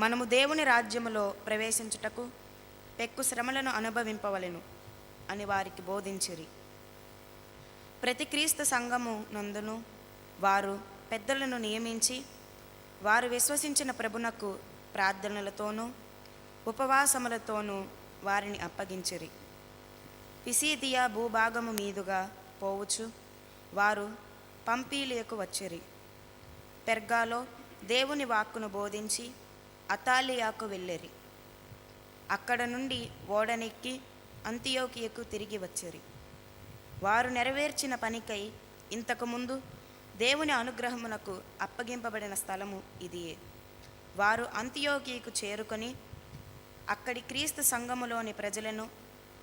మనము దేవుని రాజ్యములో ప్రవేశించుటకు పెక్కు శ్రమలను అనుభవింపవలెను అని వారికి బోధించిరి. ప్రతి క్రీస్తు సంఘము నందును వారు పెద్దలను నియమించి వారు విశ్వసించిన ప్రభునకు ప్రార్థనలతోనూ ఉపవాసములతోనూ వారిని అప్పగించిరి. పిసీదియా భూభాగము మీదుగా పోవచ్చు వారు పంపీలియకు వచ్చిరి. పెర్గాలో దేవుని వాక్కును బోధించి అతాలియాకు వెళ్ళిరి. అక్కడ నుండి ఓడనెక్కి అంత్యోకియకు తిరిగి వచ్చిరి. వారు నెరవేర్చిన పనికై ఇంతకుముందు దేవుని అనుగ్రహమునకు అప్పగింపబడిన స్థలము ఇదియే. వారు అంత్యోకియకు చేరుకొని అక్కడి క్రీస్తు సంఘములోని ప్రజలను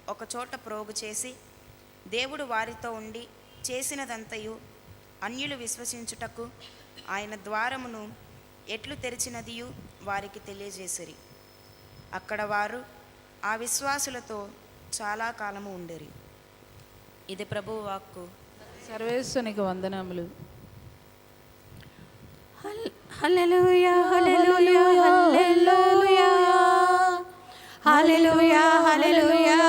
ఒకచోట ప్రోగు చేసి దేవుడు వారితో ఉండి చేసినదంతయు అన్యులు విశ్వసించుటకు ఆయన ద్వారమును ఎట్లు తెరిచినదియు వారికి తెలియజేసిరి. అక్కడ వారు ఆ విశ్వాసులతో చాలా కాలము ఉండేరి. ఇది ప్రభువు వాక్కు. సర్వేశ్వనికి వందనములు. హల్లెలూయా హల్లెలూయా హల్లెలూయా. హల్లెలూయా హల్లెలూయా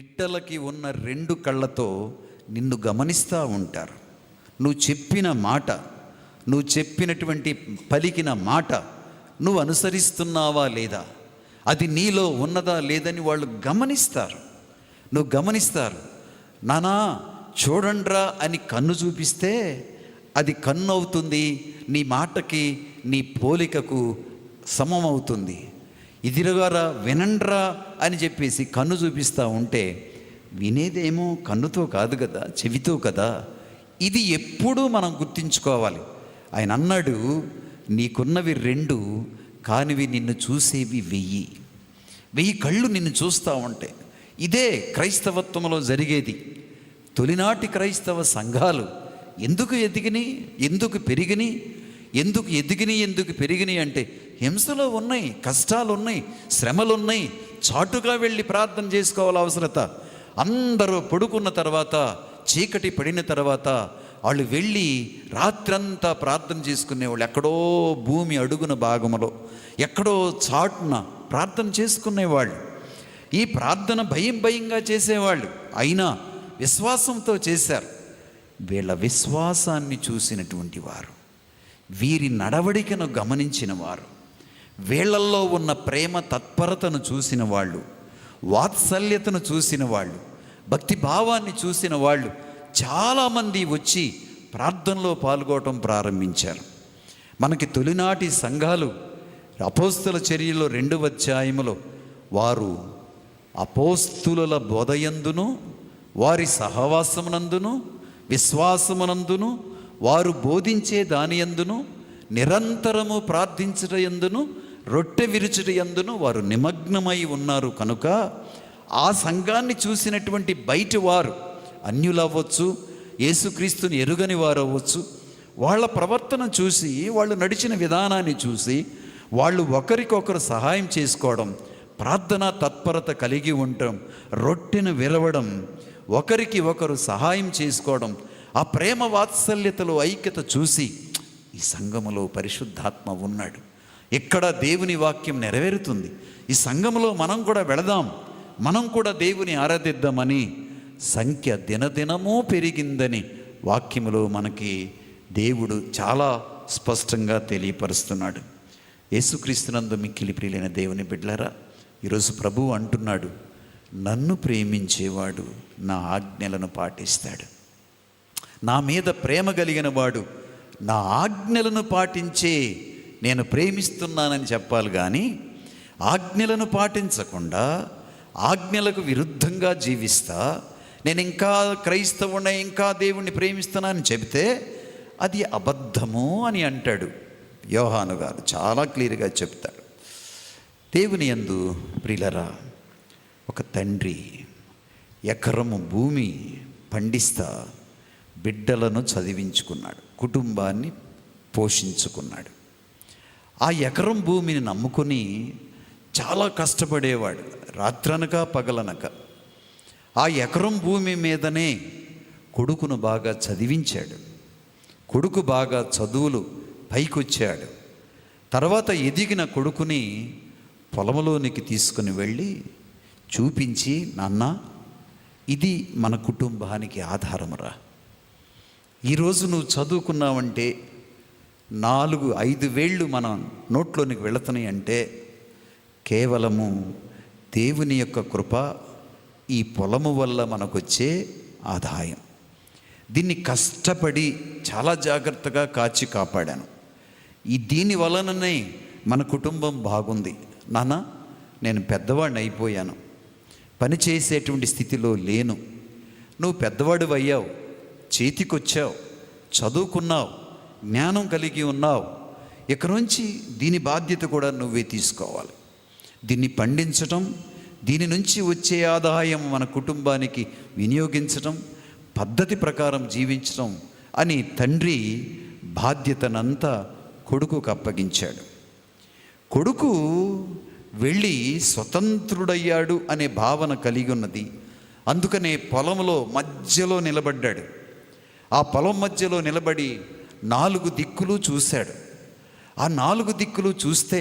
పిట్టలకి ఉన్న రెండు కళ్ళతో నిన్ను గమనిస్తూ ఉంటారు. నువ్వు చెప్పిన మాట నువ్వు చెప్పినటువంటి పలికిన మాట నువ్వు అనుసరిస్తున్నావా లేదా? అది నీలో ఉన్నదా లేదని వాళ్ళు గమనిస్తారు. నువ్వు గమనిస్తారు నానా చూడండ్రా అని కన్ను చూపిస్తే అది కన్ను అవుతుంది నీ మాటకి నీ పోలికకు సమమవుతుంది. ఇదిరగారా వినండ్రా అని చెప్పేసి కన్ను చూపిస్తూ ఉంటే వినేదేమో కన్నుతో కాదు కదా చెవితో కదా ఇది ఎప్పుడూ మనం గుర్తించుకోవాలి. ఆయన అన్నాడు నీకున్నవి రెండు కానివి నిన్ను చూసేవి వెయ్యి. వెయ్యి కళ్ళు నిన్ను చూస్తూ ఉంటాయి ఇదే క్రైస్తవత్వంలో జరిగేది. తొలినాటి క్రైస్తవ సంఘాలు ఎందుకు ఎదిగిని ఎందుకు పెరిగిని ఎందుకు ఎదిగిని ఎందుకు పెరిగిని అంటే హింసలు ఉన్నాయి కష్టాలు ఉన్నాయి శ్రమలు ఉన్నాయి చాటుగా వెళ్ళి ప్రార్థన చేసుకోవాలి అవసరత. అందరూ పడుకున్న తర్వాత చీకటి పడిన తర్వాత వాళ్ళు వెళ్ళి రాత్రంతా ప్రార్థన చేసుకునేవాళ్ళు ఎక్కడో భూమి అడుగున భాగములో ఎక్కడో చాటున ప్రార్థన చేసుకునేవాళ్ళు ఈ ప్రార్థన భయం భయంగా చేసేవాళ్ళు. అయినా విశ్వాసంతో చేశారు. వీళ్ళ విశ్వాసాన్ని చూసినటువంటి వారు వీరి నడవడికను గమనించిన వారు వీళ్ళల్లో ఉన్న ప్రేమ తత్పరతను చూసిన వాళ్ళు వాత్సల్యతను చూసిన వాళ్ళు భక్తి భావాన్ని చూసిన వాళ్ళు చాలామంది వచ్చి ప్రార్థనలో పాల్గొనడం ప్రారంభించారు. మనకి తొలినాటి సంఘాలు అపోస్తుల చర్యలో రెండు అధ్యాయములో వారు అపోస్తుల బోధయందును వారి సహవాసమునందును విశ్వాసమునందును వారు బోధించే దానియందును నిరంతరము ప్రార్థించటయందును రొట్టె విరుచుట ఎందును వారు నిమగ్నమై ఉన్నారు కనుక ఆ సంఘాన్ని చూసినటువంటి బయటి వారు అన్యులవ్వచ్చు యేసుక్రీస్తుని ఎరుగని వారు అవ్వచ్చు వాళ్ళ ప్రవర్తన చూసి వాళ్ళు నడిచిన విధానాన్ని చూసి వాళ్ళు ఒకరికొకరు సహాయం చేసుకోవడం ప్రార్థన తత్పరత కలిగి ఉండటం రొట్టెను విరవడం ఒకరికి ఒకరు సహాయం చేసుకోవడం ఆ ప్రేమ వాత్సల్యతలో ఐక్యత చూసి ఈ సంఘములో పరిశుద్ధాత్మ ఉన్నాడు. ఇక్కడ దేవుని వాక్యం నెరవేరుతుంది? ఈ సంఘములో మనం కూడా వెళదాం. మనం కూడా దేవుని ఆరాధిద్దామని సంఖ్య దినదినమూ పెరిగిందని వాక్యములో మనకి దేవుడు చాలా స్పష్టంగా తెలియపరుస్తున్నాడు. యేసుక్రీస్తునందు మిక్కిలి ప్రియులైన దేవుని బిడ్డలారా ఈరోజు ప్రభువు అంటున్నాడు నన్ను ప్రేమించేవాడు నా ఆజ్ఞలను పాటిస్తాడు. నా మీద ప్రేమ కలిగిన వాడు నా ఆజ్ఞలను పాటించే నేను ప్రేమిస్తున్నానని చెప్పాలి కానీ ఆజ్ఞలను పాటించకుండా ఆజ్ఞలకు విరుద్ధంగా జీవిస్తా నేను ఇంకా క్రైస్తవుని ఇంకా దేవుణ్ణి ప్రేమిస్తున్నానని చెబితే అది అబద్ధము అని అంటాడు యోహాను గారు. చాలా క్లియర్గా చెప్తాడు. దేవుని యందు ప్రిలరా ఒక తండ్రి ఎకరము భూమి పండిస్తా బిడ్డలను చదివించుకున్నాడు కుటుంబాన్ని పోషించుకున్నాడు. ఆ ఎకరం భూమిని నమ్ముకొని చాలా కష్టపడేవాడు. రాత్రనక పగలనక. ఆ ఎకరం భూమి మీదనే కొడుకును బాగా చదివించాడు. కొడుకు బాగా చదువులు పైకొచ్చాడు. తర్వాత ఎదిగిన కొడుకుని పొలంలోనికి తీసుకుని వెళ్ళి చూపించి నాన్న ఇది మన కుటుంబానికి ఆధారమురా. ఈరోజు నువ్వు చదువుకున్నావంటే నాలుగు ఐదు వేళ్ళు మన నోట్లోనికి వెళుతున్నాయి అంటే కేవలము దేవుని యొక్క కృప ఈ పొలము వల్ల మనకొచ్చే ఆదాయం. దీన్ని కష్టపడి చాలా జాగ్రత్తగా కాచి కాపాడాను. ఈ దీని వలననే మన కుటుంబం బాగుంది. నాన్న నేను పెద్దవాడిని అయిపోయాను. పని చేసేటువంటి స్థితిలో లేను. నువ్వు పెద్దవాడు అయ్యావు చేతికొచ్చావు. చదువుకున్నావు. జ్ఞానం కలిగి ఉన్నావు ఇక నుంచి దీని బాధ్యత కూడా నువ్వే తీసుకోవాలి. దీన్ని పండించటం దీని నుంచి వచ్చే ఆదాయం మన కుటుంబానికి వినియోగించటం పద్ధతి ప్రకారం జీవించటం అని తండ్రి బాధ్యతనంతా కొడుకుకు అప్పగించాడు. కొడుకు వెళ్ళి స్వతంత్రుడయ్యాడు అనే భావన కలిగి ఉన్నది అందుకనే పొలంలో మధ్యలో నిలబడ్డాడు. ఆ పొలం మధ్యలో నిలబడి నాలుగు దిక్కులు చూశాడు. ఆ నాలుగు దిక్కులు చూస్తే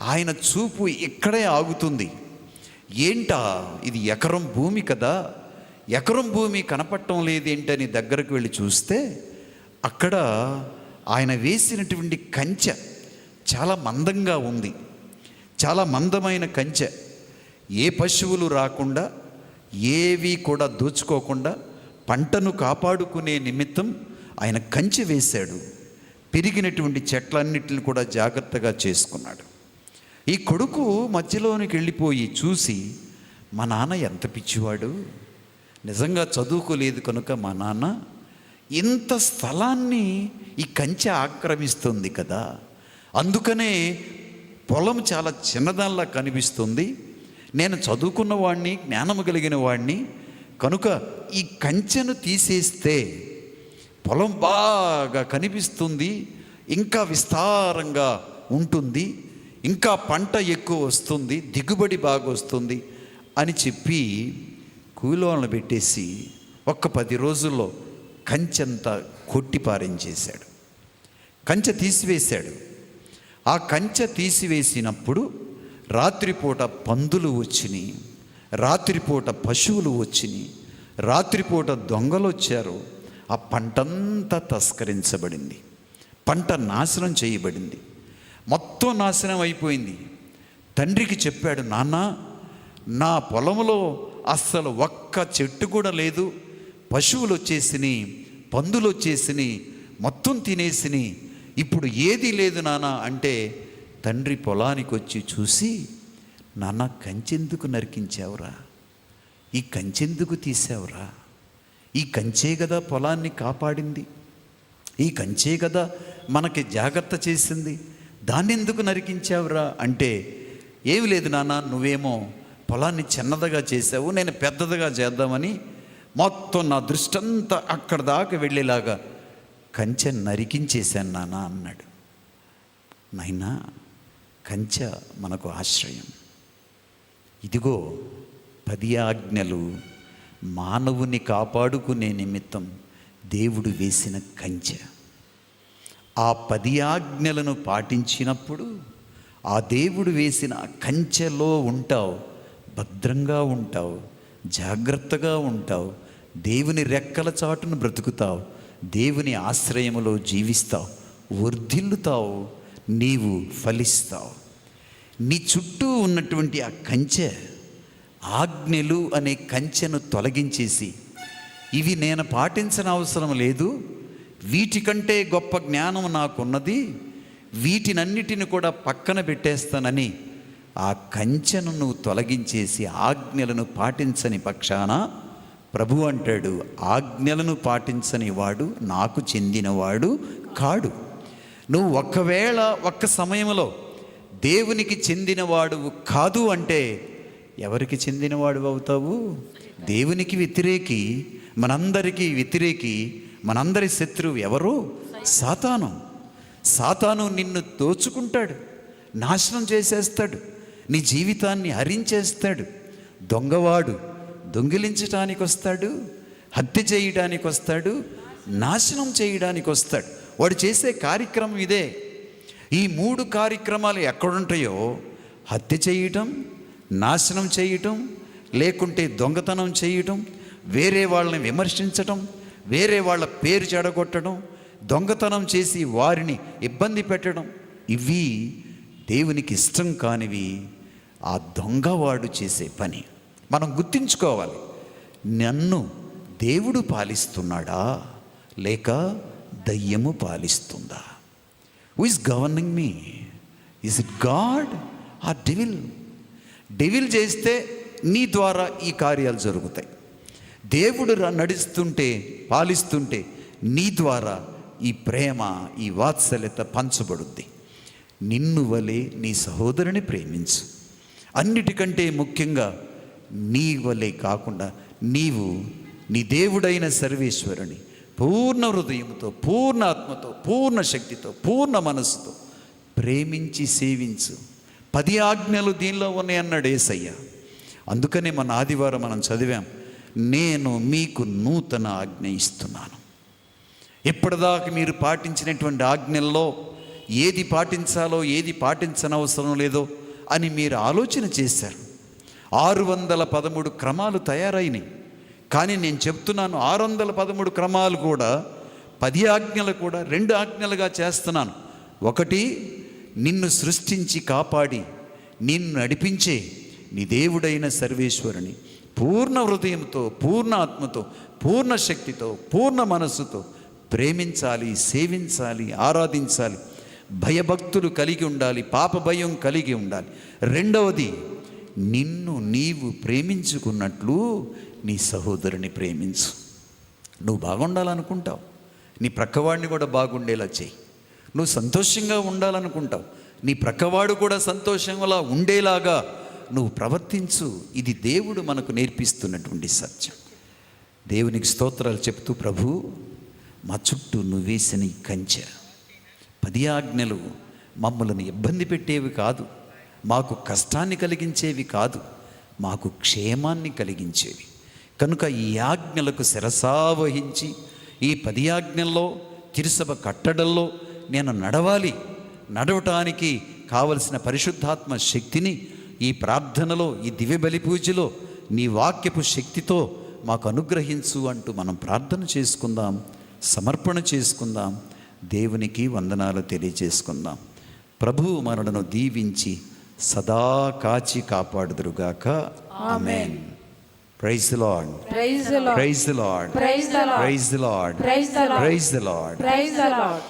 ఆయన చూపు ఇక్కడే ఆగుతుంది. ఏంటా? ఇది ఎకరం భూమి కదా. ఎకరం భూమి కనపడటం లేదేంటని దగ్గరకు వెళ్ళి చూస్తే అక్కడ ఆయన వేసినటువంటి కంచె చాలా మందంగా ఉంది. చాలా మందమైన కంచె. ఏ పశువులు రాకుండా ఏవి కూడా దోచుకోకుండా పంటను కాపాడుకునే నిమిత్తం ఆయన కంచె వేశాడు. పెరిగినటువంటి చెట్లన్నిటిని కూడా జాగ్రత్తగా చేసుకున్నాడు. ఈ కొడుకు మధ్యలోనికి వెళ్ళిపోయి చూసి మా నాన్న ఎంత పిచ్చివాడు? నిజంగా చదువుకోలేదు కనుక మా నాన్న ఇంత స్థలాన్ని ఈ కంచె ఆక్రమిస్తుంది కదా. అందుకనే పొలం చాలా చిన్నదానిలా కనిపిస్తుంది. నేను చదువుకున్న వాడిని జ్ఞానము కలిగిన వాడిని కనుక ఈ కంచెను తీసేస్తే పొలం బాగా కనిపిస్తుంది ఇంకా విస్తారంగా ఉంటుంది ఇంకా పంట ఎక్కువ వస్తుంది దిగుబడి బాగా వస్తుంది అని చెప్పి కూలోలను పెట్టేసి ఒక్క పది రోజుల్లో కంచెంతా కొట్టి పారించేశాడు. కంచె తీసివేశాడు. ఆ కంచె తీసివేసినప్పుడు రాత్రిపూట పందులు వచ్చినాయి రాత్రిపూట పశువులు వచ్చినాయి రాత్రిపూట దొంగలు వచ్చారు. ఆ పంటంతా తస్కరించబడింది. పంట నాశనం చేయబడింది. మొత్తం నాశనం అయిపోయింది. తండ్రికి చెప్పాడు నాన్న నా పొలంలో అస్సలు ఒక్క చెట్టు కూడా లేదు. పశువులు వచ్చేసిని పందులు వచ్చేసిని మొత్తం తినేసిని. ఇప్పుడు ఏది లేదు నాన్న అంటే తండ్రి పొలానికి వచ్చి చూసి నాన్న కంచెందుకు నరికించావురా. ఈ కంచెందుకు తీసావురా. ఈ కంచే కదా పొలాన్ని కాపాడింది. ఈ కంచే కదా మనకి జాగ్రత్త చేసింది. దాన్ని ఎందుకు నరికించావురా? అంటే ఏమి లేదు నాన్న నువ్వేమో పొలాన్ని చిన్నదిగా చేసావు నేను పెద్దదిగా చేద్దామని మొత్తం నా దృష్టంతా అక్కడ దాకా వెళ్ళేలాగా కంచె నరికించేశాను నాన్న అన్నాడు. నాయనా కంచె మనకు ఆశ్రయం. ఇదిగో పది ఆజ్ఞలు మానవుని కాపాడుకునే నిమిత్తం దేవుడు వేసిన కంచె. ఆ పది ఆజ్ఞలను పాటించినప్పుడు ఆ దేవుడు వేసిన కంచెలో ఉంటావు భద్రంగా ఉంటావు జాగ్రత్తగా ఉంటావు దేవుని రెక్కల చాటును బ్రతుకుతావు దేవుని ఆశ్రయములో జీవిస్తావు వర్ధిల్లుతావు నీవు ఫలిస్తావు. నీ చుట్టూ ఉన్నటువంటి ఆ కంచె ఆజ్ఞలు అనే కంచెను తొలగించేసి ఇవి నేను పాటించిన అవసరం లేదు. వీటికంటే గొప్ప జ్ఞానం నాకున్నది. వీటినన్నిటిని కూడా పక్కన పెట్టేస్తానని ఆ కంచెను నువ్వు తొలగించేసి ఆజ్ఞలను పాటించని పక్షాన ప్రభు అంటాడు ఆజ్ఞలను పాటించని వాడు నాకు చెందినవాడు కాడు. నువ్వు ఒకవేళ ఒక్క సమయంలో దేవునికి చెందినవాడు కాదు అంటే ఎవరికి చెందినవాడు అవుతావు? దేవునికి వ్యతిరేకి మనందరికీ వ్యతిరేకి మనందరి శత్రువు ఎవరు? సాతాను. సాతాను నిన్ను దోచుకుంటాడు నాశనం చేసేస్తాడు నీ జీవితాన్ని హరించేస్తాడు దొంగవాడు దొంగిలించటానికి వస్తాడు హత్య చేయడానికి వస్తాడు నాశనం చేయడానికి వస్తాడు వాడు చేసే కార్యక్రమం ఇదే. ఈ మూడు కార్యక్రమాలు ఎక్కడుంటాయో హత్య చేయటం నాశనం చేయటం లేకుంటే దొంగతనం చేయటం వేరే వాళ్ళని విమర్శించటం వేరే వాళ్ళ పేరు చెడగొట్టడం దొంగతనం చేసి వారిని ఇబ్బంది పెట్టడం ఇవి దేవునికి ఇష్టం కానివి ఆ దొంగవాడు చేసే పని. మనం గుర్తించుకోవాలి నన్ను దేవుడు పాలిస్తున్నాడా? లేక దయ్యము పాలిస్తుందా? Who is governing me is it God or devil devil చేస్తే నీ ద్వారా ఈ కార్యాలు జరుగుతాయి. దేవుడు రా- నడుస్తుంటే పాలిస్తుంటే నీ ద్వారా ఈ ప్రేమ ఈ వాత్సల్యత పంచబడుద్ది. నిన్ను వలె నీ సహోదరుని ప్రేమించు. అన్నిటికంటే ముఖ్యంగా నీ వలె కాకుండా నీవు నీ దేవుడైన సర్వేశ్వరుని పూర్ణ హృదయంతో పూర్ణ ఆత్మతో పూర్ణ శక్తితో పూర్ణ మనస్సుతో ప్రేమించి సేవించు. పది ఆజ్ఞలు దీనిలో ఉన్నాయన్నాడు ఏసయ్య. అందుకనే మన ఆదివారం మనం చదివాం నేను మీకు నూతన ఆజ్ఞ ఇస్తున్నాను. ఇప్పటిదాకా మీరు పాటించినటువంటి ఆజ్ఞల్లో ఏది పాటించాలో ఏది పాటించనవసరం లేదో అని మీరు ఆలోచన చేశారు. ఆరు వందల పదమూడు క్రమాలు తయారైనాయి. కానీ నేను చెప్తున్నాను ఆరు వందల పదమూడు క్రమాలు కూడా పది ఆజ్ఞలు కూడా రెండు ఆజ్ఞలుగా చేస్తున్నాను. ఒకటి నిన్ను సృష్టించి కాపాడి నిన్ను నడిపించే నీ దేవుడైన సర్వేశ్వరుని పూర్ణ హృదయంతో పూర్ణ ఆత్మతో పూర్ణ శక్తితో పూర్ణ మనస్సుతో ప్రేమించాలి సేవించాలి ఆరాధించాలి. భయభక్తులు కలిగి ఉండాలి పాప భయం కలిగి ఉండాలి. రెండవది నిన్ను నీవు ప్రేమించుకున్నట్లు నీ సహోదరుని ప్రేమించు. నువ్వు బాగుండాలనుకుంటావు. నీ ప్రక్కవాడిని కూడా బాగుండేలా చేయి. నువ్వు సంతోషంగా ఉండాలనుకుంటావు. నీ ప్రక్కవాడు కూడా సంతోషంలా ఉండేలాగా నువ్వు ప్రవర్తించు. ఇది దేవుడు మనకు నేర్పిస్తున్నటువంటి సత్యం. దేవునికి స్తోత్రాలు చెప్తూ ప్రభు మా చుట్టూ నువ్వు వేసిన ఈ కంచె. పది ఆజ్ఞలు మమ్మల్ని ఇబ్బంది పెట్టేవి కాదు. మాకు కష్టాన్ని కలిగించేవి కాదు. మాకు క్షేమాన్ని కలిగించేవి. కనుక ఈ ఆజ్ఞలకు శిరసావహించి ఈ పది ఆజ్ఞల్లో తిరుసభ కట్టడంలో నేను నడవాలి. నడవటానికి కావలసిన పరిశుద్ధాత్మ శక్తిని ఈ ప్రార్థనలో ఈ దివ్య బలి పూజలో నీ వాక్యపు శక్తితో మాకు అనుగ్రహించు అంటూ మనం ప్రార్థన చేసుకుందాం సమర్పణ చేసుకుందాం దేవునికి వందనాలు తెలియజేసుకుందాం. ప్రభువు మనలను దీవించి సదా కాచి కాపాడుదురుగాక. Amen. Praise Lord praise praise Lord praise the Lord praise Lord praise the Lord praise Lord praise the Lord